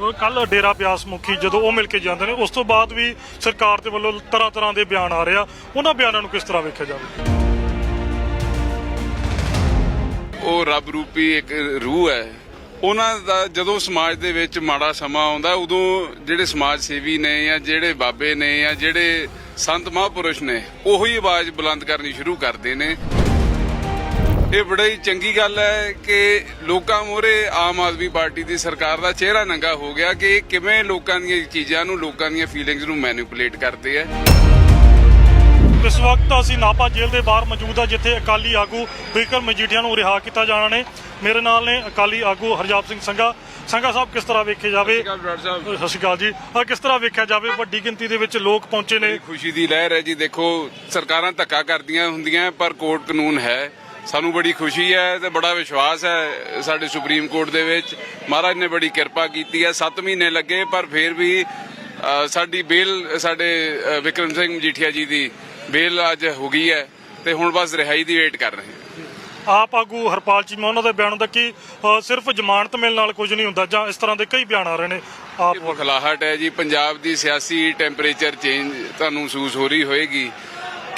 ਕੱਲ ਡੇਰਾ ਬਿਆਸ ਮੁਖੀ ਜਦੋਂ ਉਹ ਮਿਲ ਕੇ ਜਾਂਦੇ ਨੇ, ਉਸ ਤੋਂ ਬਾਅਦ ਵੀ ਸਰਕਾਰ ਦੇ ਵੱਲੋਂ ਤਰ੍ਹਾਂ ਤਰ੍ਹਾਂ ਦੇ ਬਿਆਨ ਆ ਰਹੇ ਆ। ਉਹਨਾਂ ਬਿਆਨਾਂ ਨੂੰ ਕਿਸ ਤਰ੍ਹਾਂ ਵੇਖਿਆ ਜਾਵੇ? ਉਹ ਰੱਬ ਰੂਪੀ ਇੱਕ ਰੂਹ ਹੈ। ਉਹਨਾਂ ਦਾ ਜਦੋਂ ਸਮਾਜ ਦੇ ਵਿੱਚ ਮਾੜਾ ਸਮਾਂ ਆਉਂਦਾ, ਉਦੋਂ ਜਿਹੜੇ ਸਮਾਜ ਸੇਵੀ ਨੇ ਜਾਂ ਜਿਹੜੇ ਬਾਬੇ ਨੇ ਜਾਂ ਜਿਹੜੇ ਸੰਤ ਮਹਾਂਪੁਰਸ਼ ਨੇ, ਉਹੀ ਆਵਾਜ਼ ਬੁਲੰਦ ਕਰਨੀ ਸ਼ੁਰੂ ਕਰਦੇ ਨੇ। ਇਹ ਬੜਾ ਚੰਗੀ ਗੱਲ ਹੈ ਕਿ ਲੋਕਾਂ ਮੋਰੇ ਆਮ ਆਦਮੀ ਪਾਰਟੀ ਦੀ ਸਰਕਾਰ ਦਾ ਚਿਹਰਾ ਨੰਗਾ ਹੋ ਗਿਆ ਕਿ ਇਹ ਕਿਵੇਂ ਲੋਕਾਂ ਦੀਆਂ ਚੀਜ਼ਾਂ ਨੂੰ ਲੋਕਾਂ ਦੀਆਂ ਫੀਲਿੰਗਸ ਨੂੰ ਮੈਨੀਪੂਲੇਟ ਕਰਦੇ ਆ ਇਸ ਵਕਤ ਅਸੀਂ ਨਾਪਾ ਜੇਲ੍ਹ ਦੇ ਬਾਹਰ ਮੌਜੂਦ ਆ ਜਿੱਥੇ ਅਕਾਲੀ ਆਗੂ ਬਿਕਰਮ ਮਜੀਠੀਆ ਨੂੰ ਰਿਹਾ ਕੀਤਾ ਜਾਣਾ ਨੇ। ਮੇਰੇ ਨਾਲ ਨੇ ਅਕਾਲੀ ਆਗੂ ਹਰਜਾਪ ਸਿੰਘ ਸੰਘਾ। ਸੰਘਾ ਸਾਹਿਬ ਕਿਸ ਤਰ੍ਹਾਂ ਵੇਖੇ ਜਾਵੇ? ਸਤਿ ਸ਼੍ਰੀ ਅਕਾਲ ਜੀ। ਆ ਕਿਸ ਤਰ੍ਹਾਂ ਵੇਖਿਆ ਜਾਵੇ ਵੱਡੀ ਗਿਣਤੀ ਦੇ ਵਿੱਚ ਲੋਕ ਪਹੁੰਚੇ ਨੇ? ਖੁਸ਼ੀ ਦੀ ਲਹਿਰ ਹੈ ਜੀ। ਦੇਖੋ ਸਰਕਾਰਾਂ ਧੱਕਾ ਕਰਦੀਆਂ ਹੁੰਦੀਆਂ ਪਰ ਕੋਰਟ ਕਾਨੂੰਨ ਹੈ। ਸਾਨੂੰ ਬੜੀ ਖੁਸ਼ੀ ਹੈ ਤੇ ਬੜਾ ਵਿਸ਼ਵਾਸ ਹੈ ਸਾਡੇ ਸੁਪਰੀਮ ਕੋਰਟ ਦੇ ਵਿੱਚ। ਮਹਾਰਾਜ ਨੇ ਬੜੀ ਕਿਰਪਾ ਕੀਤੀ ਹੈ। 7 ਮਹੀਨੇ ਲੱਗੇ ਪਰ ਫਿਰ ਵੀ ਸਾਡੀ ਬੇਲ ਸਾਡੇ ਵਿਕਰਮ ਸਿੰਘ ਮਜੀਠੀਆ ਜੀ ਦੀ ਬੇਲ ਅੱਜ ਹੋ ਗਈ ਹੈ ਤੇ ਹੁਣ ਬਸ ਰਿਹਾਈ ਦੀ ਵੇਟ ਕਰ ਰਹੇ ਹਾਂ। ਆਪ ਆਗੂ ਹਰਪਾਲ ਚੀਮਾ ਉਹਨਾਂ ਦੇ ਬਿਆਨ ਦਾ ਕਿ ਸਿਰਫ ਜ਼ਮਾਨਤ ਮਿਲਣ ਨਾਲ ਕੁਝ ਨਹੀਂ ਹੁੰਦਾ ਜਾਂ ਇਸ ਤਰ੍ਹਾਂ ਦੇ ਕਈ ਬਿਆਨ ਆ ਰਹੇ ਨੇ। ਆਪ ਇਹ ਬਖਲਾਹਟ ਹੈ ਜੀ। ਪੰਜਾਬ ਦੀ ਸਿਆਸੀ ਟੈਂਪਰੇਚਰ ਚੇਂਜ ਤੁਹਾਨੂੰ ਮਹਿਸੂਸ ਹੋ ਰਹੀ ਹੋਏਗੀ।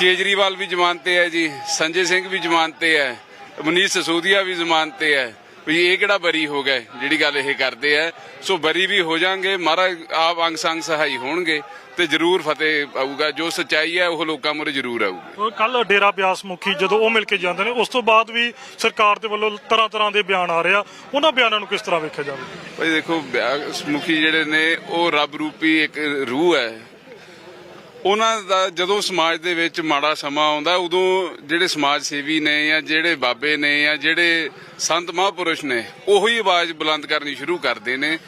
ਕੇਜਰੀਵਾਲ ਵੀ ਜ਼ਮਾਨਤ ਹੈ ਜੀ ਸੰਜੇ ਸਿੰਘ ਵੀ ਜ਼ਮਾਨਤ ਤੇ ਹੈ ਮਨੀਸ਼ ਸਸੋਦੀਆ ਵੀ ਜ਼ਮਾਨਤ ਤੇ ਹੈ ਵੀ ਇਹ ਕਿਹੜਾ ਬਰੀ ਹੋ ਗਏ ਜਿਹੜੀ ਗੱਲ ਇਹ ਕਰਦੇ ਆ ਸੋ ਬਰੀ ਵੀ ਹੋ ਜਾਣਗੇ ਮਹਾਰਾਜ ਆਪ ਅੰਗ ਸੰਗ ਸਹਾਈ ਹੋਣਗੇ ਤੇ ਜ਼ਰੂਰ ਫਤਿਹ ਆਊਗਾ ਜੋ ਸਚਾਈ ਹੈ ਉਹ ਲੋਕਾਂ ਮੁਰੇ ਜ਼ਰੂਰ ਆਊਗੀ। ਕੱਲ ਡੇਰਾ ਬਿਆਸ ਮੁਖੀ ਜਦੋਂ ਉਹ ਮਿਲ ਕੇ ਜਾਂਦੇ ਨੇ ਉਸ ਤੋਂ ਬਾਅਦ ਵੀ ਸਰਕਾਰ ਦੇ ਵੱਲੋਂ ਤਰ੍ਹਾਂ ਤਰ੍ਹਾਂ ਦੇ ਬਿਆਨ ਆ ਰਹੇ ਆ। ਉਹਨਾਂ ਬਿਆਨਾਂ ਨੂੰ ਕਿਸ ਤਰ੍ਹਾਂ ਵੇਖਿਆ ਜਾਵੇ? ਭਾਈ ਦੇਖੋ ਬਿਆਸ ਮੁਖੀ ਜਿਹੜੇ ਨੇ ਉਹ ਰੱਬ ਰੂਪੀ ਇੱਕ ਰੂਹ ਹੈ। ਉਹਨਾਂ ਦਾ ਜਦੋਂ ਸਮਾਜ ਦੇ ਵਿੱਚ ਮਾੜਾ ਸਮਾਂ ਆਉਂਦਾ, ਉਦੋਂ ਜਿਹੜੇ ਸਮਾਜ ਸੇਵੀ ਨੇ ਜਾਂ ਜਿਹੜੇ ਬਾਬੇ ਨੇ ਜਾਂ ਜਿਹੜੇ ਸੰਤ ਮਹਾਂਪੁਰਸ਼ ਨੇ, ਉਹੀ ਆਵਾਜ਼ ਬੁਲੰਦ ਕਰਨੀ ਸ਼ੁਰੂ ਕਰਦੇ ਨੇ।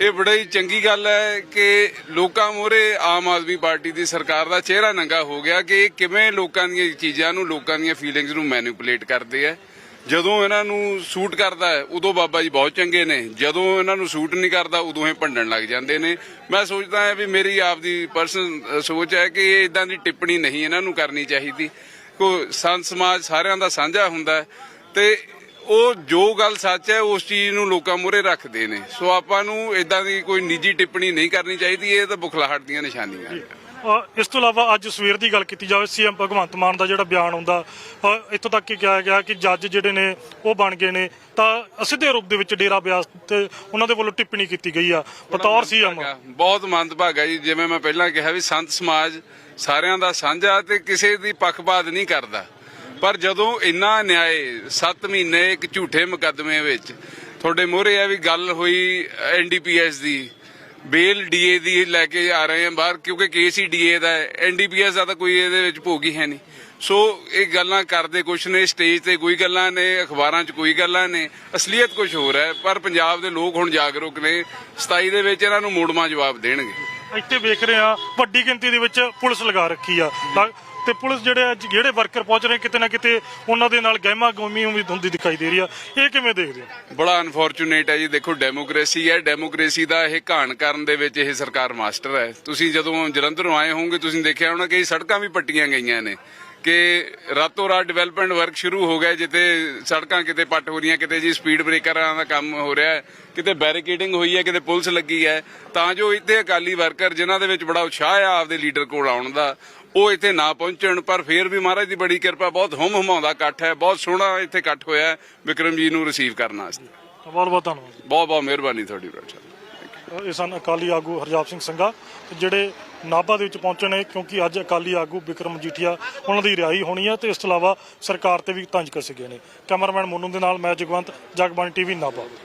ਇਹ ਬੜੀ ਚੰਗੀ ਗੱਲ ਹੈ ਕਿ ਲੋਕਾਂ ਮੋਰੇ ਆਮ ਆਦਮੀ ਪਾਰਟੀ ਦੀ ਸਰਕਾਰ ਦਾ ਚਿਹਰਾ ਨੰਗਾ ਹੋ ਗਿਆ ਕਿ ਇਹ ਕਿਵੇਂ ਲੋਕਾਂ ਦੀਆਂ ਚੀਜ਼ਾਂ ਨੂੰ, ਲੋਕਾਂ ਦੀਆਂ ਫੀਲਿੰਗਸ ਨੂੰ ਮੈਨੀਪੂਲੇਟ ਕਰਦੇ ਆ। ਜਦੋਂ ਇਹਨਾਂ ਨੂੰ ਸੂਟ ਕਰਦਾ ਹੈ, ਉਦੋਂ ਬਾਬਾ ਜੀ ਬਹੁਤ ਚੰਗੇ ਨੇ। ਜਦੋਂ ਇਹਨਾਂ ਨੂੰ ਸੂਟ ਨਹੀਂ ਕਰਦਾ, ਉਦੋਂ ਇਹ ਭੰਡਣ ਲੱਗ ਜਾਂਦੇ ਨੇ। ਮੈਂ ਸੋਚਦਾ ਹਾਂ ਵੀ ਮੇਰੀ ਆਪਦੀ ਪਰਸਨਲ ਸੋਚ ਹੈ ਕਿ ਇਹ ਇਦਾਂ ਦੀ ਟਿੱਪਣੀ ਨਹੀਂ ਇਹਨਾਂ ਨੂੰ ਕਰਨੀ ਚਾਹੀਦੀ। ਕੋ ਸੰਤ ਸਮਾਜ ਸਾਰਿਆਂ ਦਾ ਸਾਂਝਾ ਹੁੰਦਾ ਹੈ ਤੇ ਉਹ ਜੋ ਗੱਲ ਸੱਚ ਹੈ, ਉਸ ਚੀਜ਼ ਨੂੰ ਲੋਕਾਂ ਮੂਹਰੇ ਰੱਖਦੇ ਨੇ। ਸੋ ਆਪਾਂ ਨੂੰ ਇਦਾਂ ਦੀ ਕੋਈ ਨਿੱਜੀ ਟਿੱਪਣੀ ਨਹੀਂ ਕਰਨੀ ਚਾਹੀਦੀ, ਇਹ ਤਾਂ ਬੁਖਲਾਹਟ ਦੀਆਂ ਨਿਸ਼ਾਨੀਆਂ ਨੇ। ਅ, ਇਸ ਤੋਂ ਇਲਾਵਾ ਅੱਜ ਸਵੇਰ ਦੀ ਗੱਲ ਕੀਤੀ ਜਾਵੇ ਸੀਐਮ ਭਗਵੰਤ ਮਾਨ ਦਾ ਜਿਹੜਾ ਬਿਆਨ ਆਉਂਦਾ ਅ, ਇੱਥੋਂ ਤੱਕ ਕਿ ਕਿਹਾ ਗਿਆ ਕਿ ਜੱਜ ਜਿਹੜੇ ਨੇ ਉਹ ਬਣ ਗਏ ਨੇ। ਤਾਂ ਅਸਿੱਧੇ ਰੂਪ ਦੇ ਵਿੱਚ ਡੇਰਾ ਬਿਆਸ ਤੇ ਉਹਨਾਂ ਦੇ ਵੱਲੋਂ ਟਿੱਪਣੀ ਕੀਤੀ ਗਈ ਆ। ਬਤੌਰ ਸੀਐਮ। ਹੈਗਾ। ਬਹੁਤ ਮੰਦਭਾਗਾ ਜੀ ਜਿਵੇਂ ਮੈਂ ਪਹਿਲਾਂ ਕਿਹਾ ਵੀ ਸੰਤ ਸਮਾਜ ਸਾਰਿਆਂ ਦਾ ਸਾਂਝਾ ਤੇ ਕਿਸੇ ਦੀ ਪੱਖਪਾਤ ਨਹੀਂ ਕਰਦਾ। ਪਰ ਜਦੋਂ ਇੰਨਾ ਨਿਆਏ 7 ਮਹੀਨੇ ਇੱਕ ਝੂਠੇ ਮੁਕੱਦਮੇ ਵਿੱਚ ਤੁਹਾਡੇ ਮੋਹਰੇ ਆ ਵੀ ਗੱਲ ਹੋਈ ਐਨਡੀਪੀਐਸ ਦੀ ਬੇਲ ਡੀਏ ਦੀ ਲੈ ਕੇ ਆ ਰਹੇ ਆ ਬਾਹਰ, ਕਿਉਂਕਿ ਕੇਸ ਹੀ ਡੀਏ ਦਾ ਹੈ। ਐਨਡੀਪੀਐਸ ਦਾ ਤਾਂ ਕੋਈ ਇਹਦੇ ਵਿੱਚ ਭੋਗ ਹੀ ਹੈ ਨਹੀਂ। ਸੋ ਇਹ ਗੱਲਾਂ ਕਰਦੇ ਕੁਛ ਨੇ, ਸਟੇਜ ਤੇ ਕੋਈ ਗੱਲਾਂ ਨੇ, ਅਖਬਾਰਾਂ 'ਚ ਕੋਈ ਗੱਲਾਂ ਨੇ, ਅਸਲੀਅਤ ਕੁਝ ਹੋਰ ਹੈ, ਪਰ ਪੰਜਾਬ ਦੇ ਲੋਕ ਹੁਣ ਜਾਗਰੂਕ ਨੇ। 27 ਦੇ ਵਿੱਚ ਇਹਨਾਂ ਨੂੰ ਮੋੜਮਾ ਜਵਾਬ ਦੇਣਗੇ। ਇੱਥੇ ਵੇਖ ਰਹੇ ਆ ਵੱਡੀ ਗਿਣਤੀ ਦੇ ਵਿੱਚ ਪੁਲਿਸ ਲਗਾ ਰੱਖੀ ਆ। ਤਾਂ- ਤੇ ਪੁਲਿਸ ਜਿਹੜੇ ਆ, ਜਿਹੜੇ ਵਰਕਰ ਪਹੁੰਚ ਰਹੇ ਕਿਤੇ ਨਾ ਕਿਤੇ ਉਹਨਾਂ ਦੇ ਨਾਲ ਗਹਿਮਾ ਗੋਮੀ ਵੀ ਹੁੰਦੀ ਦਿਖਾਈ ਦੇ ਰਹੀ ਆ। ਇਹ ਕਿਵੇਂ ਦੇਖਦੇ ਆ ਬੜਾ ਅਨਫੋਰਚੂਨੇਟ ਹੈ ਜੀ। ਦੇਖੋ ਡੈਮੋਕ੍ਰੇਸੀ ਹੈ। ਡੈਮੋਕ੍ਰੇਸੀ ਦਾ ਇਹ ਘਾਣ ਕਰਨ ਦੇ ਵਿੱਚ ਇਹ ਸਰਕਾਰ ਮਾਸਟਰ ਹੈ। ਤੁਸੀਂ ਜਦੋਂ ਜਲੰਧਰੋਂ ਆਏ ਹੋਵੋਗੇ ਤੁਸੀਂ ਦੇਖਿਆ ਹੋਣਾ ਕਿ ਸੜਕਾਂ ਵੀ ਪੱਟੀਆਂ ਗਈਆਂ ਨੇ। ਕਿ ਰਾਤੋਂ ਰਾਤ ਡਿਵੈਲਪਮੈਂਟ ਵਰਕ ਸ਼ੁਰੂ ਹੋ ਗਿਆ ਜਿੱਥੇ ਸੜਕਾਂ ਕਿਤੇ ਪੱਟ ਹੋ ਰਹੀਆਂ ਕਿਤੇ ਜੀ ਸਪੀਡ ਬ੍ਰੇਕਰਾਂ ਦਾ ਕੰਮ ਹੋ ਰਿਹਾ ਹੈ ਕਿਤੇ ਬੈਰੀਕੇਡਿੰਗ ਹੋਈ ਹੈ ਕਿਤੇ ਪੁਲਿਸ ਲੱਗੀ ਹੈ ਤਾਂ ਜੋ ਇੱਥੇ ਅਕਾਲੀ ਵਰਕਰ ਜਿਨ੍ਹਾਂ ਦੇ ਵਿੱਚ ਬੜਾ ਉਤਸ਼ਾਹ ਆ ਆਪਦੇ ਲੀਡਰ ਕੋਲ ਆਉਣ ਦਾ ਉਹ ਇੱਥੇ ਨਾ ਪਹੁੰਚਣ ਪਰ ਫਿਰ ਵੀ ਮਹਾਰਾਜ ਦੀ ਬੜੀ ਕਿਰਪਾ ਬਹੁਤ ਹੁਮ ਹੁਮਾਉਂਦਾ ਇਕੱਠ ਹੈ ਬਹੁਤ ਸੋਹਣਾ ਇੱਥੇ ਇਕੱਠ ਹੋਇਆ ਹੈ ਵਿਕਰਮ ਜੀ ਨੂੰ ਰਿਸੀਵ ਕਰਨ ਵਾਸਤੇ। ਬਹੁਤ ਬਹੁਤ ਧੰਨਵਾਦ। ਬਹੁਤ ਬਹੁਤ ਮਿਹਰਬਾਨੀ ਤੁਹਾਡੀ ਸਾਹਿਬ ਇਹ ਸਨ ਅਕਾਲੀ ਆਗੂ ਹਰਜਾਪ ਸਿੰਘ ਸੰਘਾ ਜਿਹੜੇ ਨਾਭਾ ਦੇ ਵਿੱਚ ਪਹੁੰਚੇ ਨੇ ਕਿਉਂਕਿ ਅੱਜ ਅਕਾਲੀ ਆਗੂ ਬਿਕਰਮ ਜੀਠੀਆ ਉਹਨਾਂ ਦੀ ਰਿਹਾਈ ਹੋਣੀ ਹੈ ਤੇ ਇਸ ਤੋਂ ਇਲਾਵਾ ਸਰਕਾਰ ਤੇ ਵੀ ਤੰਜ ਕੱਸੇ ਗਏ ਨੇ। ਕੈਮਰਾਮੈਨ ਮੋਨੂ ਦੇ ਨਾਲ ਮੈਂ ਜਗਵੰਤ, ਜਗਬਾਣੀ ਟੀਵੀ, ਨਾਭਾ।